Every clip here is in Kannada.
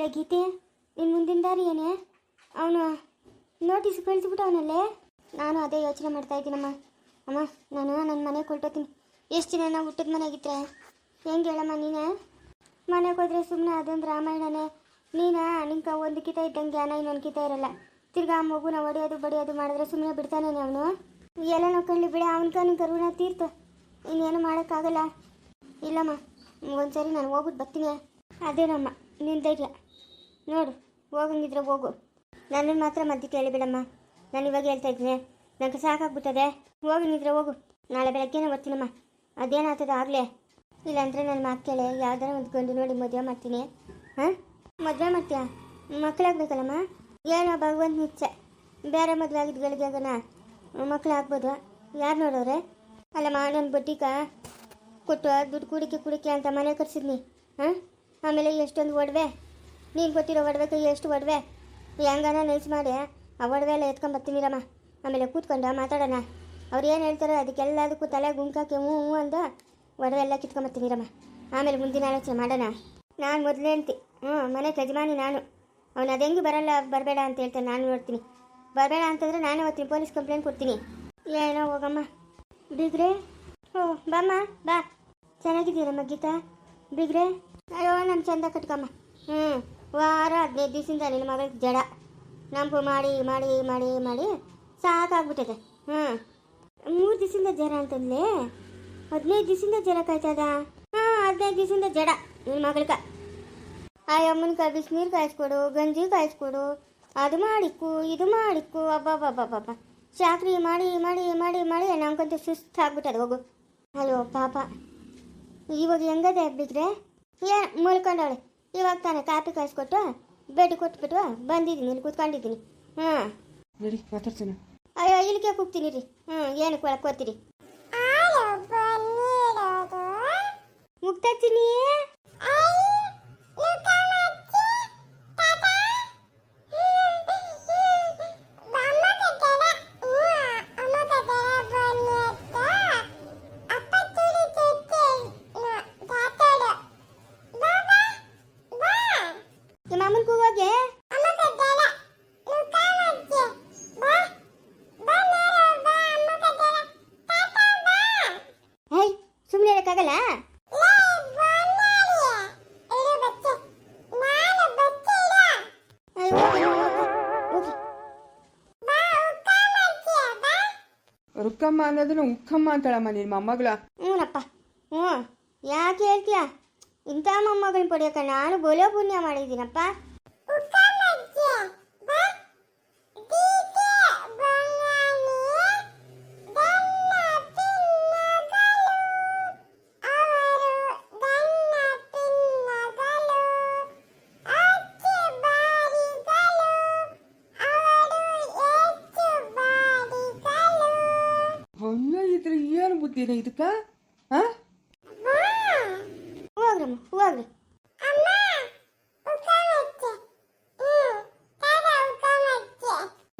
ಲೇ ಗೀತೆ ನಿನ್ನ ಮುಂದಿನ ದಾರಿ ಏನೇ? ಅವನು ನೋಟಿಸ್ ಕಳಿಸ್ಬಿಟ್ಟವನಲ್ಲೇ ನಾನು ಅದೇ ಯೋಚನೆ ಮಾಡ್ತಾ ಇದ್ದೀನಮ್ಮ. ಅಮ್ಮ, ನಾನು ನನ್ನ ಮನೆಗೆ ಕೊಟ್ಟೋತೀನಿ ಎಷ್ಟು ದಿನ ನಾವು ಹುಟ್ಟಿದ ಮನೆಗಿದ್ರೆ ಹೆಂಗೆ ಹೇಳಮ್ಮ ನೀನೇ? ಮನೆಗೆ ಹೋದ್ರೆ ಸುಮ್ಮನೆ ಅದೊಂದು ರಾಮಾಯಣನೇ. ನೀನ ನಿಂಗೆ ಒಂದು ಕಿತ ಇದ್ದಂಗೆ ಜ್ಞಾನ ಇನ್ನೊಂದು ಕಿತ ಇರಲ್ಲ. ತಿರ್ಗಾ ಆ ಮಗುನ ಹೊಡೆಯೋದು ಬಡಿಯೋದು ಮಾಡಿದ್ರೆ ಸುಮ್ಮನೆ ಬಿಡ್ತಾನೆ ಅವನು? ಎಲ್ಲ ನೋಡ್ಕೊಳ್ಳಿ ಬಿಡಿ, ಅವನ್ಕ ನಿನ್ ಕರುಣ ತೀರ್ತು. ಇನ್ನೇನು ಮಾಡೋಕ್ಕಾಗಲ್ಲ. ಇಲ್ಲಮ್ಮ, ಒಂದ್ಸರಿ ನಾನು ಹೋಗ್ಬಿಟ್ಟು ಬರ್ತೀನಿ. ಅದೇನಮ್ಮ ನಿನ್ನ ಧೈರ್ಯ? ನೋಡು, ಹೋಗಂಗಿದ್ರೆ ಹೋಗು. ನನ್ನ ಮಾತ್ರ ಮದ್ದು ಕೇಳಿಬಿಡಮ್ಮ ನಾನು ಇವಾಗ ಹೇಳ್ತಾ ಇದ್ದೀನಿ ನನಗೆ ಸಾಕಾಗ್ಬಿಟ್ಟದೆ. ಹೋಗಂಗಿದ್ರೆ ಹೋಗು. ನಾಳೆ ಬೆಳಗ್ಗೆನೇ ಬರ್ತೀನಮ್ಮ. ಅದೇನಾಗ್ತದೆ ಆಗಲೇ. ಇಲ್ಲಾಂದರೆ ನನ್ನ ಮಾತು ಕೇಳಿ, ಯಾವ್ದಾರ ಒಂದು ನೋಡಿ ಮದುವೆ ಮಾಡ್ತೀನಿ. ಹಾಂ? ಮದುವೆ ಮಾಡ್ತೀಯಾ? ಮಕ್ಕಳಾಗಬೇಕಲ್ಲಮ್ಮ? ಏನೋ ಭಗವಂತ ನಿಚ್ಚ ಬೇರೆ ಮದುವೆ ಆಗಿದ್ಗಳಿಗೆಗನ ಮಕ್ಕಳು ಮಕ್ಕಳಾಗ್ಬೋದು. ಯಾರು ನೋಡೋರೆ? ಅಲ್ಲಮ್ಮ, ನನ್ನ ಬಡ್ಡಿಗ ಕೊಟ್ಟು ದುಡ್ಡು ಕುಡಿಕೆ ಕುಡಿಕೆ ಅಂತ ಮನೆ ಕಟ್ಸಿದ್ನಿ. ಹಾಂ? ಆಮೇಲೆ ಎಷ್ಟೊಂದು ಒಡವೆ. ನೀನು ಗೊತ್ತಿರೋ ಒಡವೆಗೆ ಎಷ್ಟು ಒಡವೆ? ಹೆಂಗಾನ ನೈಸ್ ಮಾಡಿ. ಆ ಒಡವೆ ಎಲ್ಲ ಎತ್ಕೊಂಬರ್ತೀನಿರಮ್ಮ ಆಮೇಲೆ ಕೂತ್ಕೊಂಡು ಮಾತಾಡೋಣ. ಅವ್ರು ಏನು ಹೇಳ್ತಾರೋ ಅದಕ್ಕೆಲ್ಲದಕ್ಕೂ ತಲೆ ಗುಂಕಾಕೆ ಹ್ಞೂ ಹ್ಞೂ ಅಂದ ಒಡವೆ ಎಲ್ಲ ಕಿತ್ಕೊಂಬರ್ತೀನಿರಮ್ಮ ಆಮೇಲೆ ಮುಂದಿನ ಆಲೋಚನೆ ಮಾಡೋಣ. ನಾನು ಮೊದಲೇ ಅಂತಿ. ಹ್ಞೂ ಮನೆ ಯಜಮಾನಿ ನಾನು. ಅವನು ಅದೆಂಗೂ ಬರಲ್ಲ, ಬರಬೇಡ ಅಂತ ಹೇಳ್ತಾನೆ, ನಾನು ನೋಡ್ತೀನಿ. ಬರಬೇಡ ಅಂತಂದ್ರೆ ನಾನೇ ಹೋಗ್ತೀನಿ ಪೊಲೀಸ್ ಕಂಪ್ಲೇಂಟ್ ಕೊಡ್ತೀನಿ. ಏನೋ ಹೋಗಮ್ಮ. ಬಿಗ್ರೆ? ಓ ಬಾಮ್ಮ, ಬಾ. ಚೆನ್ನಾಗಿದ್ದೀರಮ್ಮ ಗೀತಾ? ಬಿಗ್ರೆ? ಅಯ್ಯೋ ನಮ್ಮ ಚಂದ ಕಟ್ಕಮ್ಮ. ಹ್ಞೂ. ವಾರ ಹದಿನೈದು ದಿವಸದಿಂದ ನಿನ್ನ ಮಗಳಿಗೆ ಜಡ. ನಂಪು ಮಾಡಿ ಮಾಡಿ ಮಾಡಿ ಮಾಡಿ ಸಾಕಾಗ್ಬಿಟ್ಟಿದೆ. ಹಾಂ ಮೂರು ದಿವಸದಿಂದ ಜ್ವರ ಅಂತಂದ್ಲೆ? ಹದಿನೈದು ದಿವಸದಿಂದ ಜ್ವರ ಕಾಯ್ತದ? ಹಾಂ, ಹದಿನೈದು ದಿವಸದಿಂದ ಜಡ ನಿನ್ನ ಮಗಳಿಗೆ. ಆ ಅಮ್ಮನ ಬಿಸಿನೀರು ಕಾಯಿಸ್ಕೊಡು, ಗಂಜಿ ಕಾಯಿಸ್ಕೊಡು. ಅದು ಮಾಡಿಕ್ಕು, ಇದು ಮಾಡಿಕ್ಕು ಅಬ್ಬಬ್ಬಬ್ಬಬ್ಬ ಚಾಕ್ರಿ ಮಾಡಿ ಮಾಡಿ ಮಾಡಿ ಮಾಡಿ ನಂಗಂತೂ ಸುಸ್ತಾಗ್ಬಿಟ್ಟದ, ಹೋಗು. ಹಲೋ ಪಾಪ. ಇವಾಗ ಹೆಂಗದೆ ಬಿದ್ರೆ? ಏ, ಮಲ್ಕೊಂಡವಳೆ. ಇವಾಗ ತಾನೇ ಕಾಪಿ ಕಾಯಿಸ್ಕೊಟ್ಟು ಬೆಡ್ ಕೊಟ್ಬಿಟ್ಟು ಬಂದಿದ್ದೀನಿ ಇಲ್ಲಿ ಕೂತ್ಕೊಂಡಿದ್ದೀನಿ. ಹಾಂ ನಡಿ ಮಾತಾಡ್ಸೋಣ ಅಯ್ಯೋ ಇಲ್ಲಿಗೆ ಕೂಗ್ತೀನಿ ರೀ ಹ್ಞೂ ಏನಕ್ಕೆ ಒಳಗೆ ಕೂತೀರಿ ಮುಗ್ತಾತೀನಿ ರುಕ್ಕಮ್ಮ ಅನ್ನೋದನ್ನ ಉಕ್ಕಮ್ಮ ಅಂತಾಳಮ್ಮ ನಿನ್ನ ಮೊಮ್ಮಗಳ. ಹ್ಞೂನಪ್ಪ. ಹ್ಞೂ. ಯಾಕೆ ಹೇಳ್ತೀಯ? ಇಂಥ ಮೊಮ್ಮಗಳನ್ನ ಪಡೆಯೋಕೆ ನಾನು ಬೋಲೋ ಪುಣ್ಯ ಮಾಡಿದ್ದೀನಪ್ಪ. ಏನು ಬುದ್ಧಿನ ಇದಕ್ಕ? ಹೋಗ್ರಿ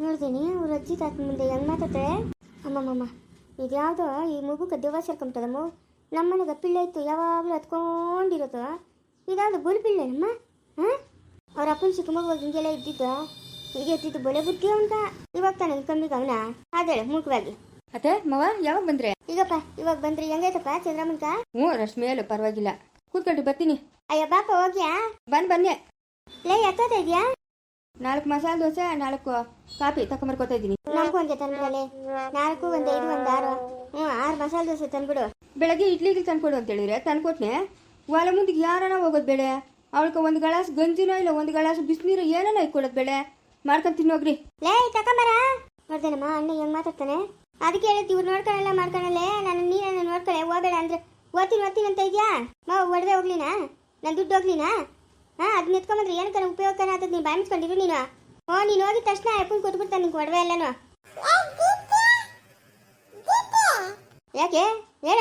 ನೋಡ್ತೀನಿ ಅವ್ರ ಅಜ್ಜಿ ತಾತ ಮುಂದೆ ಹೆಂಗ್ ಮಾತಾಡ್ತಾಳೆ ಅಮ್ಮಮ್ಮಮ್ಮ ಇದ್ಯಾವುದೋ ಈ ಮಗುಗೆ ದೆವ್ವ ಸೇರ್ಕೊಂಬಿಟ್ಟದಮ್ಮ? ನಮ್ಮನೆಗೆ ಪಿಳ್ಳೆ ಇತ್ತು, ಯಾವಾಗಲೂ ಹತ್ಕೊಂಡಿರೋದು ಇದ್ಯಾವುದು ಗೋಲ್ ಪಿಳ್ಳೆ ಅಮ್ಮ? ಅವ್ರ ಅಪ್ಪನ ಚಿಕ್ಕ ಮಗು ಹಿಂಗೆಲ್ಲ ಇದ್ದಿದ್ದು. ಹೀಗೆ ಎತ್ತಿದ್ದು ಬಳೆ ಬುದ್ಧಿ ಅಂತ ಇವಾಗ ತಾನೆ ಕಮ್ಮಿ ಗಮನ ಅದೇ ಮೂಕವಾಗಿ ಅತ್ತೆ ಮವ ಯಾವಾಗ ಬಂದ್ರೆ? ಈಗಪ್ಪ ಇವಾಗ ಬಂದ್ರಿ. ಹೆಂಗೈತಪ್ಪ ಚಂದ್ರಮ್ಮನ್ಕ ಹ್ಞೂ ರಶ್ಮಿ ಅಲ್ಲ ಪರವಾಗಿಲ್ಲ. ಕೂತ್ಕೊಂಡು ಬರ್ತೀನಿ. ಅಯ್ಯ ಬಾಪ ಹೋಗ್ಯಾ? ಬಂದ್ ಬನ್ನಿ. ಲೇ ಎತ್ತೋತ ಇದ್ಯಾ? ನಾಲ್ಕು ಮಸಾಲೆ ದೋಸೆ ನಾಲ್ಕು ಕಾಫಿ ತಕೊಂಬರ್ಕೋತಾ ಇದ್ದೀನಿ. ನಾಲ್ಕು ಒಂದೇ ತಂದ್ಬಿಡಲೆ. ನಾಲ್ಕು ಒಂದ್ ಐದು ಒಂದ್ ಆರು. ಹ್ಞೂ ಆರು ಮಸಾಲೆ ದೋಸೆ ತಂದ್ಬಿಡು. ಬೆಳಗ್ಗೆ ಇಡ್ಲಿಗೆ ತಂದ್ಕೊಡು ಅಂತ ಹೇಳಿದ್ರೆ ತಂದ್ಕೊಟ್ನೆ. ವಾಲ ಮುಂದಿಗೆ ಯಾರನ ಹೋಗೋದ್ ಬೇಡ? ಅವಳಿಗೆ ಒಂದು ಗ್ಲಾಸ್ ಗಂಜಿನೋ ಇಲ್ಲ ಒಂದು ಗ್ಲಾಸ್ ಬಿಸಿನೀರು ಏನೋ ಇಕ್ಕೊಡೋದ್ ಬೇಡ? ಮಾಡ್ಕೊಂಡ್ ತಿನ್ನೋಗ್ರಿ. ಲೇ ತಕೊಂಬರ. ನೋಡ್ದೇನಮ್ಮ ಅಣ್ಣ ಹೆಂಗ್ ಮಾತಾಡ್ತಾನೆ? ಅದಕ್ಕೆ ಹೇಳುತ್ತೆ ಇವ್ರು ನೋಡ್ಕೊಳಲ್ಲ ಮಾಡ್ಕೊಳಲ್ಲೇ? ನಾನು ನೀರನ್ನು ನೋಡ್ಕೊಳೆ ಹೋಗಬೇಡ ಅಂದ್ರೆ. ಓದ್ತೀನಿ ಓದ್ತೀನಿ ಅಂತ ಇದೆಯಾ? ಮಾವ ಒಡವೆ ಹೋಗ್ಲಿನಾ? ನಾನು ದುಡ್ಡು ಹೋಗ್ಲಿನಾ? ಹಾಂ ಅದನ್ನ ಎತ್ಕೊಂಬಂದ್ರೆ ಏನಕ್ಕೆ ಉಪಯೋಗನ ಅಂತ ನೀನು ಬಾಯಿ ಮುಚ್ಕೊಂಡಿರು ನೀನು? ಓ ನೀನು ಹೋಗಿದ ತಕ್ಷಣ ಅಪ್ಪನ್ ಕೊಟ್ಬಿಡ್ತಾನೆ ನಿಂಗೆ ಒಡವೆ ಎಲ್ಲನೂ. ಯಾಕೆ? ಏನ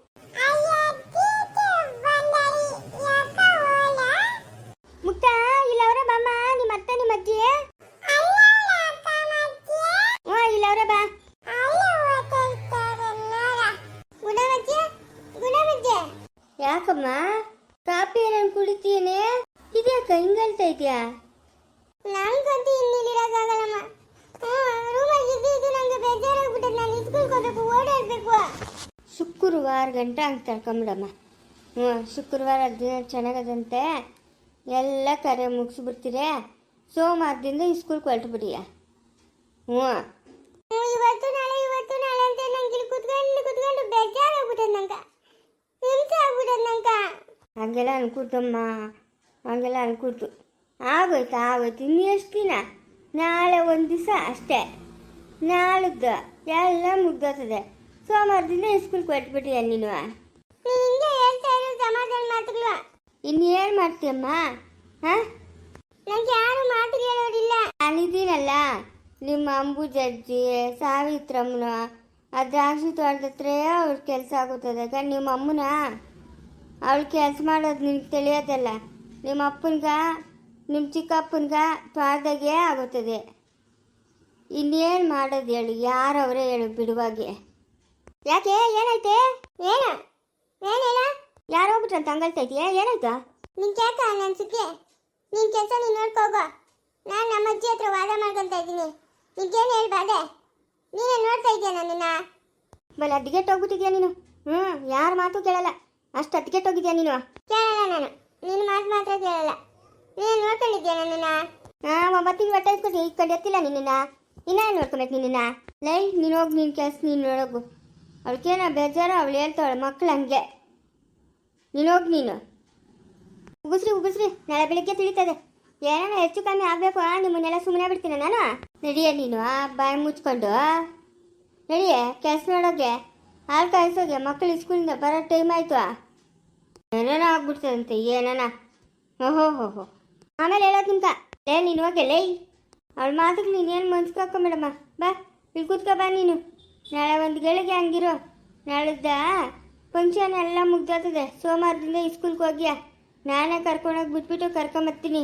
ಯಾಕಮ್ಮ? ಕಾಫಿ ಏನೇನು ಕುಡಿತೀನಿ ಇದ್ಯಾಕ ಹಿಂಗಲ್ತಾ ಇದೆಯಾ? ನಂಗಂತೂ ಇನ್ನಿಲ್ಲಿರೋಕ್ಕಾಗಲ್ಲಮ್ಮ. ರೂಮಲ್ಲಿ ಇದ್ದು ಇದ್ದು ನಂಗೆ ನಾನು ಇಸ್ಕೂಲ್ ಹೋಗ್ಬೇಕು ಓಡಾಡ್ಬೇಕು. ಶುಕ್ರವಾರ ಗಂಟ ಹಂಗೆ ತಳ್ಕೊಂಬಿಡಮ್ಮ ಹ್ಞೂ ಶುಕ್ರವಾರ ದಿನ ಚೆನ್ನಾಗದಂತೆ. ಎಲ್ಲ ಕರೆ ಮುಗಿಸ್ಬಿಡ್ತೀರಿ. ಸೋಮವಾರದಿಂದ ಸ್ಕೂಲ್ಗೆ ಹೊರಟುಬಿಡಿಯ? ಹ್ಞೂ ಇವತ್ತು ನಾಳೆ ಇವತ್ತು ನಾಳೆ ಅಂತ ನಂಗೆ ಇಲ್ಲಿ ಕುತ್ಕೊಂಡು ಕುತ್ಕೊಂಡು ಬೇಜಾರಾಗ್ಬಿಟ್ಟೆ ನಂಗೆ ಹಿಂಸೆ ನಂಗೆ. ಹಂಗೆಲ್ಲ ಅನ್ಕೂತಮ್ಮ ಹಂಗೆಲ್ಲ ಅನ್ಕೂತು ಆಗೋಯ್ತು ಆಗೋಯ್ತು. ಇನ್ನು ಎಷ್ಟು ದಿನ? ನಾಳೆ ಒಂದು ದಿವಸ ಅಷ್ಟೇ. ನಾಳಿದ್ದು ಎಲ್ಲ ಮುಗ್ದೋತದೆ ಸೋಮವಾರದಿಂದ ಸ್ಕೂಲ್ಗೆ ಹೊರಟ್ಬಿಟ್ಟಿಯ ನೀನು? ಇನ್ನೇನು ಮಾಡ್ತೀಯಮ್ಮ? ಹಾಂ? ನಂಗೆ ಯಾರು ಮಾತು ಹೇಳೋರಿಲ್ಲ ನಾನಿದ್ದೀನಲ್ಲ. ನಿಮ್ಮ ಅಂಬುಜಜ್ಜಿ ಸಾವಿತ್ರಮ್ಮನ ಆ ದ್ರಾಕ್ಷಿ ತೋಟದ ಹತ್ರ ಅವ್ರ ಕೆಲಸ ಆಗುತ್ತದೆ. ಯಾಕಂದ್ರೆ ನಿಮ್ಮ ಅಮ್ಮನ ಅವಳು ಕೆಲಸ ಮಾಡೋದು ನಿಮ್ಗೆ ತಿಳಿಯೋದಲ್ಲ. ನಿಮ್ಮ ಅಪ್ಪನ್ಗ ನಿಮ್ಮ ಚಿಕ್ಕಪ್ಪನ್ಗ ತೋಟದಾಗೆ ಆಗುತ್ತದೆ. ಇನ್ನೇನು ಮಾಡೋದು ಹೇಳು ಯಾರವರೇ ಹೇಳು ಬಿಡುವಾಗೆ. ಯಾಕೆ? ಏನೈತೆ ಏನು? ಏನಿಲ್ಲ ಯಾರು ಹೋಗ್ಬಿಟ್ರಂತ ಹಂಗಲ್ತಾ ಇದೆಯಾ ಏನಾಯ್ತಾ? ನಿನ್ ಕೇಕ ನನ್ನ ಸುಖಿ ನಿನ್ ಕೆಲಸ ನೀನ್ ನೋಡ್ಕೋಗೋ ನಾನು ನಮ್ಮ ಅಜ್ಜಿ ಹತ್ರ ವಾದ ಮಾಡ್ಕೊಂತ ಇದ್ದೀನಿ. ನಿನ್ಗೇನು ಹೇಳ್ಬಾರ್ದೆ? ನೀನೇ ನೋಡ್ತಾ ಇದೆಯಾ ನನ್ನನ್ನ? ಬಲ ಅಡ್ಗೆಟ್ ಹೋಗ್ಬಿಟ್ಟಿದ್ಯಾ ನೀನು? ಹ್ಞೂ ಯಾರ ಮಾತು ಕೇಳಲ್ಲ. ಅಷ್ಟು ಅಡ್ಗೆಟ್ ಹೋಗಿದ್ಯಾ ನೀನು? ಕೇಳಲ್ಲ ನಾನು. ನಿನ್ನ ಮಾತು ಮಾತ್ರ ಕೇಳಲ್ಲ. ನೀನು ನೋಡ್ಕೊಂಡಿದ್ಯಾ ನನ್ನನ್ನ? ಹಾಂ ಒಂಬತ್ತಿಗೆ ಬಟ್ಟೆ ಇಸ್ಕೊಂಡು ಈ ಕಡೆ ಎತ್ತಿಲ್ಲ ನಿನ್ನ ಇನ್ನ ನೋಡ್ಕೊಬೇಕು ನಿನ್ನ ಲೈ ನೀನು ಹೋಗಿ ನೀನು ಕೆಲಸ ನೀನು ನೋಡೋಗು ಅವಳಿಗೇನ ಬೇಜಾರು ಅವಳು ಹೇಳ್ತಾವಳೆ ಮಕ್ಳು ಹಂಗೆ. ನೀನು ಹೋಗಿ ನೀನು. ಉಗಿಸ್ರಿ ಉಗಿಸ್ರಿ. ನಾಳೆ ಬೆಳಿಗ್ಗೆ ತಿಳಿತದೆ. ಏನೋ ಹೆಚ್ಚು ಕಮ್ಮಿ ಆಗಬೇಕು ನಿಮ್ಮನ್ನೆಲ್ಲ ಸುಮ್ಮನೆ ಬಿಡ್ತೀನಿ ನಾನು? ನಡಿಯ ನೀನು ಆ, ಬಾಯಿ ಮುಚ್ಕೊಂಡು ನಡಿಯ ಕೆಲಸ ನೋಡೋಗೆ ಹಾಲು ಕಾಯಿಸೋಗೆ ಮಕ್ಕಳು ಸ್ಕೂಲಿಂದ ಬರೋ ಟೈಮ್ ಆಯಿತು ಏನೇನೋ ಆಗ್ಬಿಡ್ತದಂತೆ ಏನಾನ? ಓಹೋ ಹೋ ಹೋ. ಆಮೇಲೆ ಹೇಳೋದು ನಿಮ್ಗ. ಲೇ ನೀನು ಹೋಗಿ ಲೇ? ಅವಳ ಮಾತಿಗೆ ನೀನೇನು ಮೇಡಮ್ಮ ಬಾ ಇಲ್ಲಿ ಕೂತ್ಕೊ ಬಾ ನೀನು. ನಾಳೆ ಒಂದು ಗಳಿಗೆ ಹಂಗಿರೋ. ನಾಳಿದ್ದ ಫಂಕ್ಷನ್ ಎಲ್ಲ ಮುಗ್ದೋಗ್ತದೆ. ಸೋಮವಾರದಿಂದ ಇಸ್ಕೂಲ್ಗೆ ಹೋಗ್ಯಾ. ನಾನೇ ಕರ್ಕೊಂಡೋಗಿ ಬಿಟ್ಬಿಟ್ಟು ಕರ್ಕೊಂಬರ್ತೀನಿ.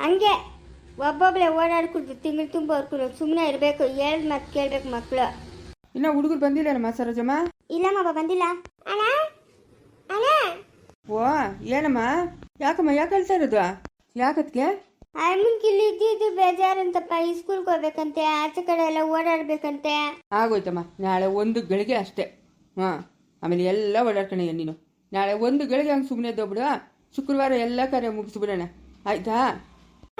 ಹಂಗೆ. ಒಬ್ಬೊಬ್ಳೆ ಓಡಾಡ್ಕೊಡ್ತು ತಿಂಗಳು ತುಂಬ ಹೊರ್ಕೊಂಡು ಸುಮ್ಮನೆ ಇರಬೇಕು ಹೇಳ್ದ ಮತ್ತೆ ಕೇಳ್ಬೇಕು ಮಕ್ಕಳು ಇನ್ನ ಹುಡುಗರು ಬಂದಿಲ್ಲಮ್ಮ ಸರೋಜಮ್ಮ? ಇಲ್ಲ ಮಗ ಬಂದಿಲ್ಲ. ಅಣ್ಣ? ಅಣ್ಣ? ಓ ಏನಮ್ಮ? ಯಾಕಮ್ಮ ಯಾಕೆ ಹೇಳ್ತಾ ಇರೋದು? ಯಾಕತ್ಗೆ? ಅಮ್ಮನ್ಗೆ ಇಲ್ಲಿ ಇದ್ದಿದ್ದು ಬೇಜಾರಂತಪ್ಪ ಈ ಸ್ಕೂಲ್ಗೆ ಹೋಗ್ಬೇಕಂತೆ ಆಚೆ ಕಡೆ ಎಲ್ಲ ಓಡಾಡ್ಬೇಕಂತೆ. ಆಗೋಯ್ತಮ್ಮ ನಾಳೆ ಒಂದು ಗಳಿಗೆ ಅಷ್ಟೇ. ಹಾಂ ಆಮೇಲೆ ಎಲ್ಲ ಓಡಾಡ್ಕೊಂಡೆ ನೀನು. ನಾಳೆ ಒಂದು ಗಳಿಗೆ ಹಂಗೆ ಸುಮ್ಮನೆ ಇದ್ದೋಗ್ಬಿಡು ಶುಕ್ರವಾರ ಎಲ್ಲ ಕಾರ್ಯ ಮುಗಿಸ್ಬಿಡೋಣ. ಆಯ್ತಾ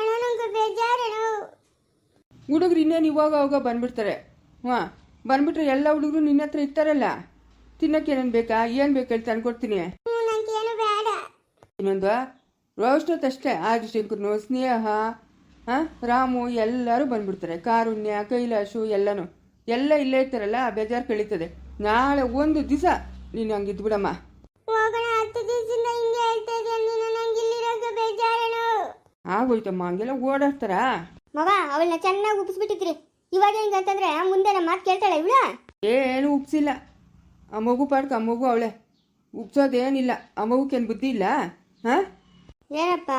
ಅಣ್ಣ ನಂಗೆ ಬೇಜಾರಣ್ಣ ಹುಡುಗರು ಇನ್ನೇನು ಇವಾಗ ಅವಾಗ ಬಂದ್ಬಿಡ್ತಾರೆ. ಹಾಂ ಬಂದ್ಬಿಟ್ರೆ ಎಲ್ಲ ಹುಡುಗರು ನಿನ್ನ ಹತ್ರ ಇರ್ತಾರಲ್ಲ. ತಿನ್ನಕ್ಕೆ ಏನೇನು ಬೇಕಾ? ಏನು ಬೇಕು ಹೇಳಿ ತಂದ್ಕೊಡ್ತೀನಿ ಇನ್ನೊಂದು ರೋಷ್ಟೊತ್ತು ಅಷ್ಟೇ. ಆದಿಶಂಕರ್ನು ಸ್ನೇಹ ಹಾಂ ರಾಮು ಎಲ್ಲರೂ ಬಂದ್ಬಿಡ್ತಾರೆ. ಕಾರುಣ್ಯ ಕೈಲಾಶು ಎಲ್ಲನೂ. ಎಲ್ಲ ಇಲ್ಲೇ ಇರ್ತಾರಲ್ಲ ಬೇಜಾರು ಕಳೀತದೆ. ನಾಳೆ ಒಂದು ದಿವಸ ನೀನು ಹಂಗೆ ಇದ್ಬಿಡಮ್ಮ. ಆಗೋಯ್ತಮ್ಮ ಹಂಗೆಲ್ಲ ಓಡಾಡ್ತಾರಾ? ಮಗ ಅವಳನ್ನ ಚೆನ್ನಾಗಿ ಉಪ್ಪಿಸ್ಬಿಟ್ಟಿದ್ರಿ. ಇವಾಗ ಹೆಂಗಂತಂದ್ರೆ ಮುಂದೆ ನಮ್ಮ ಮಾತು ಕೇಳ್ತಾಳೆ ಇವಳ? ಏನು ಉಪ್ಸಿಲ್ಲ. ಆ ಮಗು ಪಾಡ್ಕ ಆ ಮಗು ಅವಳೆ. ಉಪ್ಸೋದೇನಿಲ್ಲ. ಆ ಮಗುಕೇನು ಬುದ್ಧಿ ಇಲ್ಲ? ಹಾಂ? ಏನಪ್ಪ?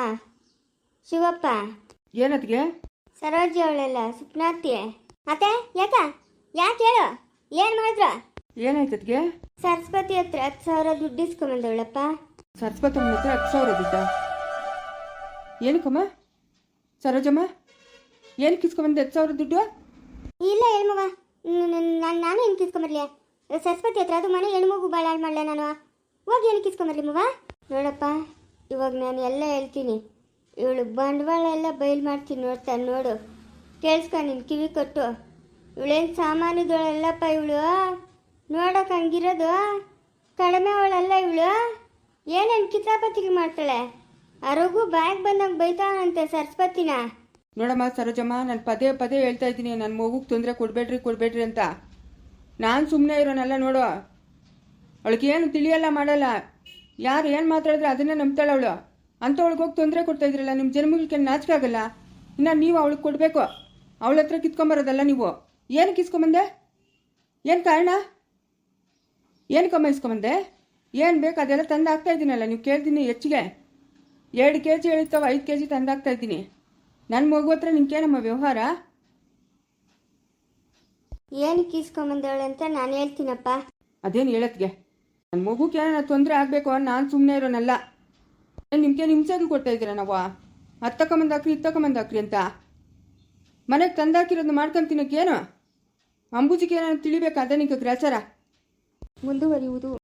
ಶಿವಪ್ಪ? ಏನತ್ಗೆ? ಸರೋಜಿ ಅವಳೆಲ್ಲ ಸುಪ್ನಾತಿ ಮತ್ತೆ ಯಾಕ? ಯಾಕೆ ಹೇಳು? ಏನು ಮಾಡಿದ್ರ? ಏನಾಯ್ತದ್ಗೆ ಸರಸ್ವತಿ ಹತ್ರ ಹತ್ತು ಸಾವಿರ ದುಡ್ಡು ಇಸ್ಕೊಂಬಂದವಳಪ್ಪ. ಸರಸ್ವತಮ್ಮನ ಹತ್ರ ಹತ್ತು ಸಾವಿರ ದುಡ್ಡ? ಏನಕ್ಕಮ್ಮ? ಸರೋಜಮ್ಮ? ಏನಕ್ಕೆ ಕಿಸ್ಕೊಂಡ್ ಹತ್ತು ಸಾವಿರ ದುಡ್ಡು? ಇಲ್ಲ ಹೇಳ್ಮಗ ನಾನು ನಾನು ಕಿಸ್ಕೊಂಬರ್ಲಿ? ಇಸ್ಕೊಂಬರ್ಲಿ ಸರಸ್ವತಿ ಹತ್ರ ಅದು ಮನೆ ಹೆಣ್ಮಗು ಭಾಳ ಹಾಳು ಮಾಡಲ ನಾನು. ಹೋಗಿ ಏನು ಕಿಸ್ಕೊಂಬರ್ಲಿ ಮಗ? ನೋಡಪ್ಪ, ಇವಾಗ ನಾನು ಎಲ್ಲ ಹೇಳ್ತೀನಿ. ಇವಳು ಬಂಡವಾಳ ಎಲ್ಲ ಬಯಲು ಮಾಡ್ತೀನಿ ನೋಡ್ತಾ ನೋಡು. ಕೇಳಿಸ್ಕೊ ನಿನ್ನ ಕಿವಿ ಕೊಟ್ಟು. ಇವಳೇನು ಸಾಮಾನ್ಯದವಳಲ್ಲಪ್ಪ ಇವಳು? ನೋಡಕ್ಕೆ ಹಂಗಿರೋದು? ಕಡಿಮೆ ಅವಳಲ್ಲ ಇವಳು? ಏನೇನು ಕಿತಾಪತಿಗೆ ಮಾಡ್ತಾಳೆ? ಅರಗೂ ಬ್ಯಾಗ್ ಬಂದಂಗೆ ಬೈತಾವಂತೆ ಸರಸ್ವತಿನ. ನೋಡಮ್ಮ ಸರೋಜಮ್ಮ, ನಾನು ಪದೇ ಪದೇ ಹೇಳ್ತಾ ಇದ್ದೀನಿ ನನ್ನ ಮಗುಗೆ ತೊಂದರೆ ಕೊಡಬೇಡ್ರಿ ಕೊಡಬೇಡ್ರಿ ಅಂತ. ನಾನು ಸುಮ್ಮನೆ ಇರೋನಲ್ಲ ನೋಡು. ಅವಳಿಗೆ ಏನು ತಿಳಿಯಲ್ಲ ಮಾಡಲ್ಲ. ಯಾರು ಏನು ಮಾತಾಡಿದ್ರೆ ಅದನ್ನೇ ನಂಬ್ತಾಳೆ ಅವಳು. ಅಂಥವಳಿಗೆ ಹೋಗಿ ತೊಂದರೆ ಕೊಡ್ತಾ ಇದ್ರಲ್ಲ ನಿಮ್ಮ ಜನ್ಮಗಳಿಗೆ ನಾಚಿಕೆ ಆಗಲ್ಲ? ಇನ್ನು ನೀವು ಅವಳಿಗೆ ಕೊಡಬೇಕು. ಅವಳ ಹತ್ರ ಕಿತ್ಕೊಂಬರೋದಲ್ಲ ನೀವು. ಏನಕ್ಕೆ ಇಸ್ಕೊಂಬಂದೆ ಏನು ಕಾರಣ? ಏನು ಕಮ್ಮಿಸ್ಕೊಂಬಂದೆ ಏನು ಬೇಕು ಅದೆಲ್ಲ ತಂದು ಹಾಕ್ತಾ ಇದ್ದೀನಲ್ಲ, ನೀವು ಕೇಳ್ತೀನಿ ಹೆಚ್ಚಿಗೆ. ಎರಡು ಕೆ ಜಿ ಹೇಳಿರ್ತಾವೆ ಐದು ಕೆ ಜಿ ತಂದು ಹಾಕ್ತಾ ಇದ್ದೀನಿ. ನನ್ನ ಮಗು ಹತ್ರ ನಮ್ಮ ವ್ಯವಹಾರ? ಏನಕ್ಕೆ ಇಸ್ಕೊಂಬಂದವಳೆ ಅಂತ ನಾನು ಹೇಳ್ತೀನಪ್ಪ. ಅದೇನು ಹೇಳತ್ಗೆ? ನನ್ನ ಮಗುಕ್ಕೆ ಏನಾರ ತೊಂದರೆ ಆಗಬೇಕು ನಾನು ಸುಮ್ಮನೆ ಇರೋನಲ್ಲ. ಏನು ನಿಮ್ಗೆ ಹಿಂಸೆಗೂ ಕೊಡ್ತಾ ಇದ್ದೀರಾ ನಾವು? ತಗೊಂಬಂದು ಹಾಕ್ರಿ ಅಂತ. ಮನೆಗೆ ತಂದಾಕಿರೋದು ಮಾಡ್ಕೊಂಡು ತಿನ್ನೋಕ್ಕೇನು ಅಂಬುಜಿಗೆ ಏನಾದ್ರು ತಿಳಿಬೇಕು ಅದೇ ನಿಂಗೆ ಗ್ರಾಚಾರ? ಮುಂದುವರಿಯುವುದು.